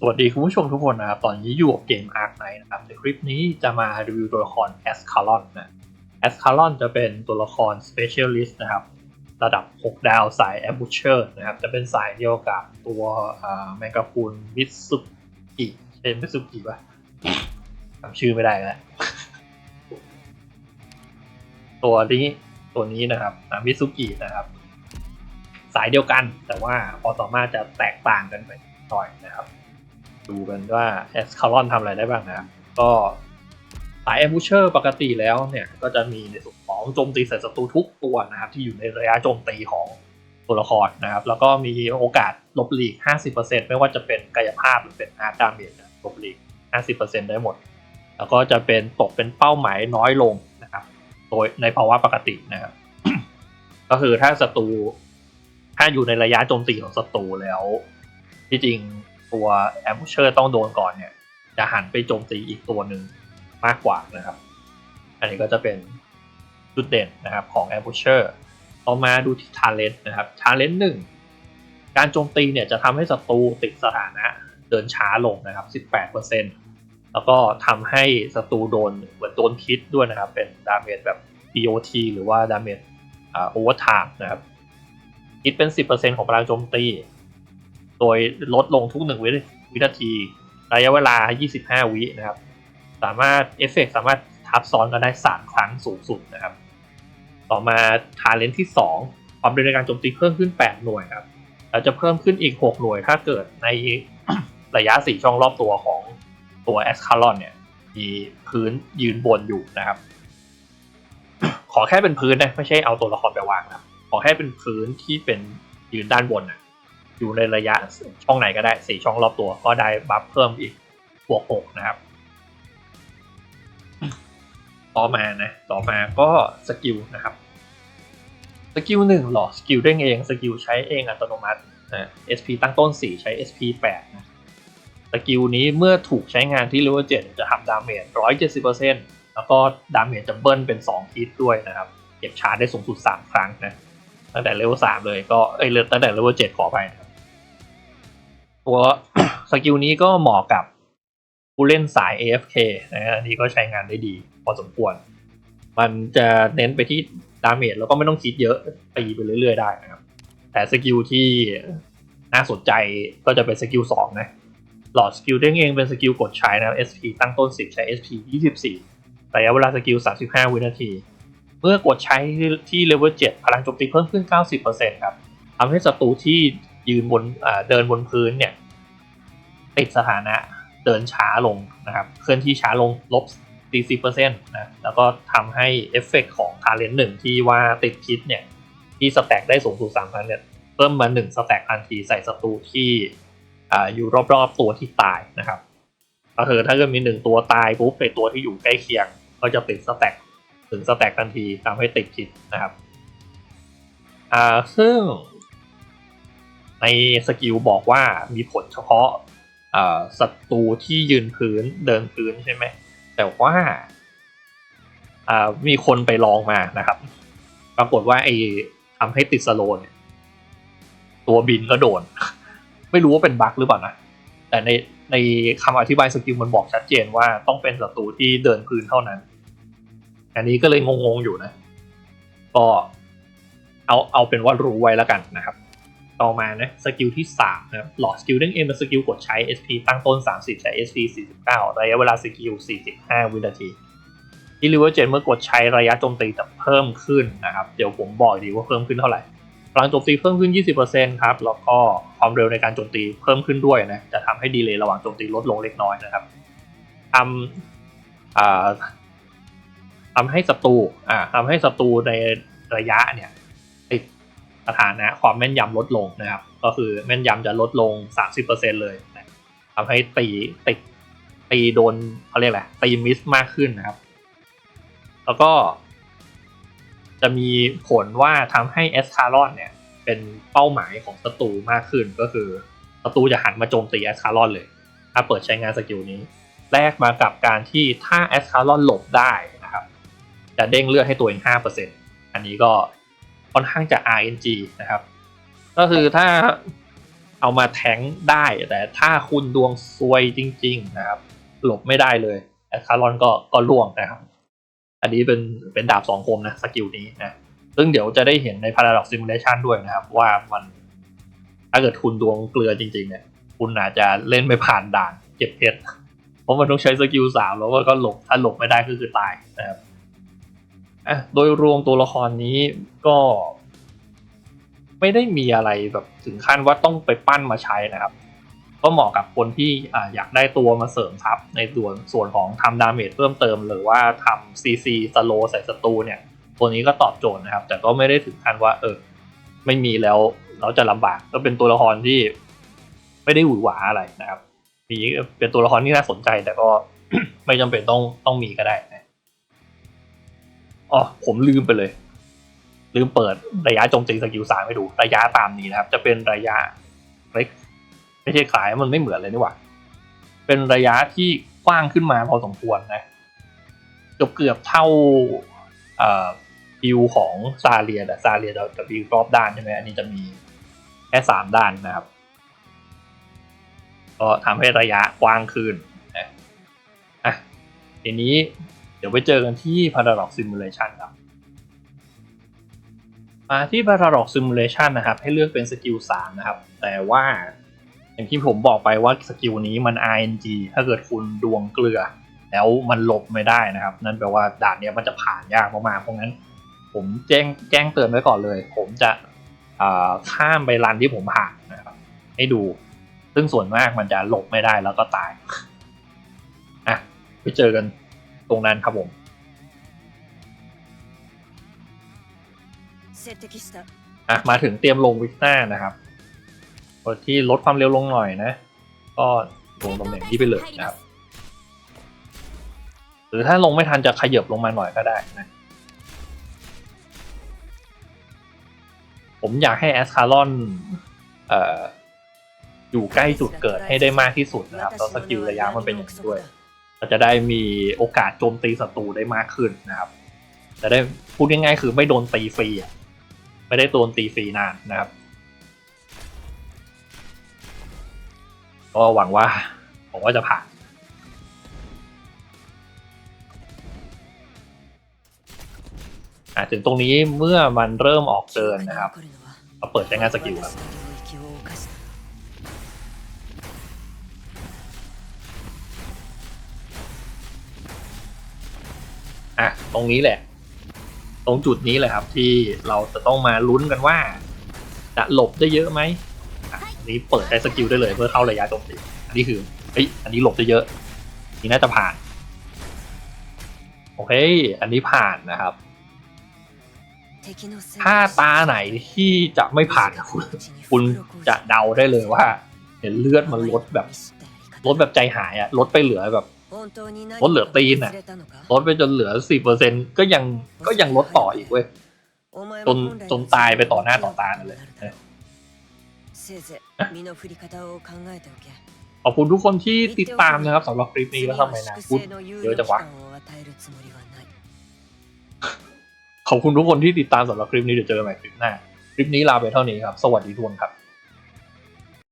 สวัสดีคุณผู้ชมทุกคนนะครับ ตอนนี้อยู่กับเกม Ark Knight นะครับ ในคลิปนี้จะมารีวิวตัวละคร a s c a l o n นะ a s c a l o n จะเป็นตัวละคร Specialist นะครับ ระดับ 6 ดาวสาย Ambusher นะครับ จะเป็นสายเดียวกับตัวแมงกะพรุนมิสุกิใช่มิสุกิปะจำชื่อไม่ได้แล้วตัวนี้ตัวนี้นะครับมิสุกินะครับ สายเดียวกันแต่ว่าพอสามารถจะแตกต่างกันไปหน่อยนะครับ ดูกันว่าแอสคา l อนทำอะไรได้บ้างนะก็สายแอมบูเชอร์ปกติแล้วเนี่ยก็จะมีในส่วนของโจมตีใส่ศัตรูทุกตัวนะครับที่อยู่ในระยะโจมตีของตัวละครนะครับ แล้วก็มีโอกาสลบหลีก 50%ไม่ว่าจะเป็นกายภาพหรือเป็นอาร์ตดาเมจลบหลีก 50%ได้หมด แล้วก็จะเป็นตกเป็นเป้าหมายน้อยลงนะครับ โดยในภาวะปกตินะครับ ก็คือถ้าศัตรูถ้าอยู่ในระยะโจมตีของศัตรูแล้ว ที่จริง ตัวแอมบูเชอร์ต้องโดนก่อนเนี่ยจะหันไปโจมตีอีกตัวหนึ่งมากกว่านะครับ อันนี้ก็จะเป็นจุดเด่นนะครับของแอมบูเชอร์ต่อมาดูที่ทาเลนต์นะครับทาเลนต์หนึ่งการโจมตีเนี่ยจะทำให้ศัตรูติดสถานะเดินช้าลงนะครับ 18%แล้วก็ทำให้ศัตรูโดนเหมือนโดนคิดด้วยนะครับ เป็นดาเมจแบบ BOT หรือว่าดาเมจอ่าโอเวอร์ไทม์นะครับคิดเป็น 10%ของพลังโจมตี โดยลดลงทุกหนึ่งวินาที ระยะเวลา 25 วินะครับ สามารถเอฟเฟกสามารถทับซ้อนกันได้ 3 ครั้งสูงสุดนะครับ ต่อมาทาเลนที่ 2 ความเร็วในการโจมตีเพิ่มขึ้น 8 หน่วยครับแล้วจะเพิ่มขึ้นอีก 6 หน่วยถ้าเกิดในระยะ 4 ช่องรอบตัวของตัวแอสคาลอนเนี่ยมีพื้นยืนบนอยู่นะครับ ขอแค่เป็นพื้นนะไม่ใช่เอาตัวละครไปวางนะขอแค่เป็นพื้นที่เป็นยืนด้านบนนะ อยู่ในระยะช่องไหนก็ได้สี่ช่องรอบตัวก็ได้บัฟเพิ่มอีกบวกหกนะครับ ต่อมานะต่อมาก็สกิลนะครับสกิลหนึ่งหรอสกิลเด้งเองสกิลใช้เองอัตโนมัตินะ SP ตั้งต้น 4 ใช้ SP 8นะสกิลนี้เมื่อถูกใช้งานที่เลเวล7จะทำดาเมจ170%แล้วก็ดาเมจจะเบิ้ลเป็น2ฮิตด้วยนะครับ เก็บชาร์จได้สูงสุด 3 ครั้งนะ ตั้งแต่เลเวล3เลยก็เอ้ยตั้งแต่เลเวล7ขอไปนะครับ ตัวสกิลนี้ก็เหมาะกับผู้เล่นสาย AFK นะฮะนนี้ก็ใช้งานได้ดี พอสมควร มันจะเน้นไปที่ดาเมจแล้วก็ไม่ต้องคิดเยอะตีไปเรื่อยๆได้นะครับ แต่สกิลที่น่าสนใจก็จะเป็นสกิล2นะหลอดสกิลเด้งเองเป็นสกิลกดใช้นะครับ SP ตั้งต้น 10 ใช้ SP 24ระยะเวลาสกิล 35 วินาที เมื่อกดใช้ที่เลเวล7พลังโจมตีเพิ่มขึ้น 90%ครับทำให้ศัตรูที่ ยืนบนเดินบนพื้นเนี่ยติดสถานะเดินช้าลงนะครับ เคลื่อนที่ช้าลงลบ40%นะ แล้วก็ทำให้เอฟเฟกของทาเลนต์หนึ่งที่ว่าติดคิดเนี่ย ที่สแต็กได้สูงสุด3ครั้งเนี่ยเพิ่มมา1สแต็กทันทีใส่ศัตรูที่ออยู่รอบๆตัวที่ตายนะครับก็คือถ้าเกิดมีหนึ่งตัวตายปุ๊บในตัวที่อยู่ใกล้เคียง ก็จะติดสแต็กถึงสแต็กทันทีทำให้ติดคิดนะครับอ่าซึ่ง ในสกิลบอกว่ามีผลเฉพาะศัตรูที่ยืนพื้นเดินพื้นใช่ไหม แต่ว่ามีคนไปลองมานะครับ ปรากฏว่าไอ้ทำให้ติดสโลนตัวบินก็โดน ไม่รู้ว่าเป็นบั๊กหรือเปล่านะ แต่ในในคำอธิบายสกิลมันบอกชัดเจนว่าต้องเป็นศัตรูที่เดินพื้นเท่านั้น อันนี้ก็เลยงงๆอยู่นะ ก็เอาเอาเป็นว่ารู้ไว้แล้วกันนะครับ ต่อมานะสกิลที่3นะครับหลอดสกิลเด้งเองเป็นสกิลกดใช้ SP ตั้งต้น 30 ใช้ SP 49 ระยะเวลาสกิล 45 วินาทีที่ริเวอร์เจนเมื่อกดใช้ระยะโจมตีจะเพิ่มขึ้นนะครับ เดี๋ยวผมบอกดีว่าเพิ่มขึ้นเท่าไหร่พลังโจมตีเพิ่มขึ้น 20%ครับ แล้วก็ความเร็วในการโจมตีเพิ่มขึ้นด้วยนะ จะทำให้ดีเลย์ระหว่างโจมตีลดลงเล็กน้อยนะครับทำทำให้ศัตรูอ่าทำให้ศัตรูในระยะเนี่ย สถานะความแม่นยำลดลงนะครับ ก็คือแม่นยำจะลดลง 30%เลยนะทำให้ตีติดตีโดนเขาเรียกอะไรตีมิสมากขึ้นนะครับ แล้วก็จะมีผลว่าทำให้เอสคาร์ลอนเนี่ย เป็นเป้าหมายของศัตรูมากขึ้นก็คือศัตรูจะหันมาโจมตีเอสคาร์ลอนเลย ถ้าเปิดใช้งานสกิลนี้ แลกมากับการที่ถ้าเอสคาร์ลอนหลบได้นะครับ จะเด้งเลือดให้ตัวเอง5%อันนี้ก็ ค่อนข้างจะ RNG นะครับ ก็คือถ้าเอามาแทงได้แต่ถ้าคุณดวงซวยจริง ๆ นะครับ หลบไม่ได้เลยแอคารลอนก็ก็ล่วงนะครับ อันนี้เป็นเป็นดาบสองคมนะสกิลนี้นะซึ่งเดี๋ยวจะได้เห็นใน Paradox Simulation ด้วยนะครับ ว่ามันถ้าเกิดคุณดวงเกลือจริง ๆ เนี่ย คุณอาจจะเล่นไม่ผ่านด่านเก็บเพชรเพราะมันต้องใช้สกิลสามแล้วก็หลบถ้าหลบไม่ได้ก็คือตายนะครับ อะโดยรวมตัวละครนี้ก็ ไม่ได้มีอะไรแบบถึงขั้นว่าต้องไปปั้นมาใช้นะครับ ก็เหมาะกับคนที่ออยากได้ตัวมาเสริมทัพในส่วนส่วนของทำดาเมจเพิ่มเติม หรือว่าทำซีซีสโลใส่ศัตรูเนี่ย ตัวนี้ก็ตอบโจทย์นะครับ แต่ก็ไม่ได้ถึงขั้นว่า เออ ไม่มีแล้วเราจะลำบากก็เป็นตัวละครที่ไม่ได้หวือหวาอะไรนะครับมีเป็นตัวละครที่น่าสนใจแต่ก็ไม่จำเป็นต้องต้องมีก็ได้นะ อ๋อผมลืมไปเลย ลืมเปิดระยะโจมตีสกิลสามให้ดู ระยะตามนี้นะครับ จะเป็นระยะเล็กไม่ใช่ขายมันไม่เหมือนเลยนี่หว่า เป็นระยะที่กว้างขึ้นมาพอสมควรนะเกือบเกือบเท่าเอ่อวิวของซาเรียแต่ซาเรียจะจะวิวรอบด้านใช่ไหมอันนี้จะมีแค่สามด้านนะครับ ก็ทำให้ระยะกว้างขึ้นนะอะทีนี้ เดี๋ยวไปเจอกันที่ Paradox Simulation ครับ มาที่ Paradox Simulation นะครับ ให้เลือกเป็นสกิล3นะครับ แต่ว่าอย่างที่ผมบอกไปว่าสกิลนี้มัน RNG ถ้าเกิดคุณดวงเกลือ แล้วมันหลบไม่ได้นะครับ นั่นแปลว่าด่านเนี้ยมันจะผ่านยากมากๆเพราะงั้น ผมแจ้งแจ้งเตือนไว้ก่อนเลย ผมจะข้ามไปรันที่ผมผ่านนะครับ ให้ดู ซึ่งส่วนมากมันจะหลบไม่ได้แล้วก็ตายอะไปเจอกัน ตรงนั้นครับผมอะมาถึงเตรียมลงวิกต้านะครับกดที่ลดความเร็วลงหน่อยนะ ก็ลงตำแหน่งที่ไปเลยนะครับ หรือถ้าลงไม่ทันจะขยับลงมาหน่อยก็ได้นะ ผมอยากให้แอสคารอนอยู่ใกล้จุดเกิดให้ได้มากที่สุดนะครับแล้วสกิลระยะมันเป็นอย่างนี้ด้วย เราจะได้มีโอกาสโจมตีศัตรูได้มากขึ้นนะครับจะได้พูดง่ายๆคือไม่โดนตีฟรีอะไม่ได้โดนตีฟรีนานนะครับก็หวังว่าผมว่าจะผ่านถึงตรงนี้เมื่อมันเริ่มออกเดินนะครับก็เปิดใช้งานสกิลครับ อะตรงนี้แหละ ตรงจุดนี้แหละครับ ที่เราจะต้องมาลุ้นกันว่า จะหลบได้เยอะไหมอะอันนี้เปิดใช้สกิลได้เลยเพื่อเข้าระยะโจมตีอันนี้คือเฮ้ยอันนี้หลบได้เยอะนี่น่าจะผ่านโอเค อันนี้ผ่านนะครับ ถ้าตาไหนที่จะไม่ผ่านคุณ คุณจะเดาได้เลยว่า เห็นเลือดมันลดแบบ ลดแบบใจหายอะลดไปเหลือแบบ ลดเหลือตีนอะลดไปจนเหลือสี่เปอร์เซ็นก็ยังก็ยังลดต่ออีกเว้ยจนจนตายไปต่อหน้าต่อตาเลเลยยขอบคุณทุกคนที่ติดตามนะครับสำหรับคลิปนี้แล้วทำไมนะพูดเยอะจังวะขอบคุณทุกคนที่ติดตามสำหรับคลิปนี้เดี๋ยวเจอกันใหม่คลิปหน้า คลิปนี้ลาไปเท่านี้ครับ สวัสดีทุกคนครับ